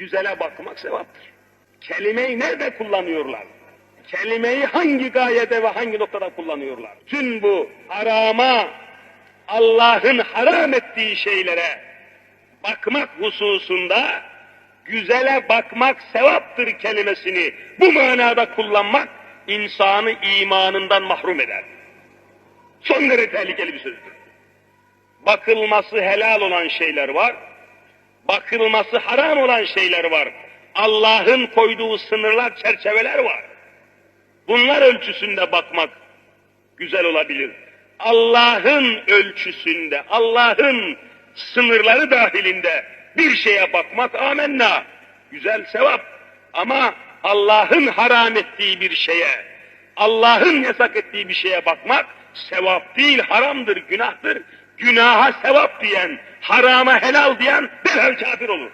Güzele bakmak sevaptır. Kelimeyi nerede kullanıyorlar? Kelimeyi hangi gayede ve hangi noktada kullanıyorlar? Tüm bu harama, Allah'ın haram ettiği şeylere bakmak hususunda güzele bakmak sevaptır kelimesini bu manada kullanmak insanı imanından mahrum eder. Son derece tehlikeli bir sözdür. Bakılması helal olan şeyler var, bakılması haram olan şeyler var. Allah'ın koyduğu sınırlar, çerçeveler var. Bunlar ölçüsünde bakmak güzel olabilir. Allah'ın ölçüsünde, Allah'ın sınırları dahilinde bir şeye bakmak amenna. Güzel sevap. Ama Allah'ın haram ettiği bir şeye, Allah'ın yasak ettiği bir şeye bakmak sevap değil, haramdır, günahtır. Günaha sevap diyen, harama helal diyen derhal kafir olur.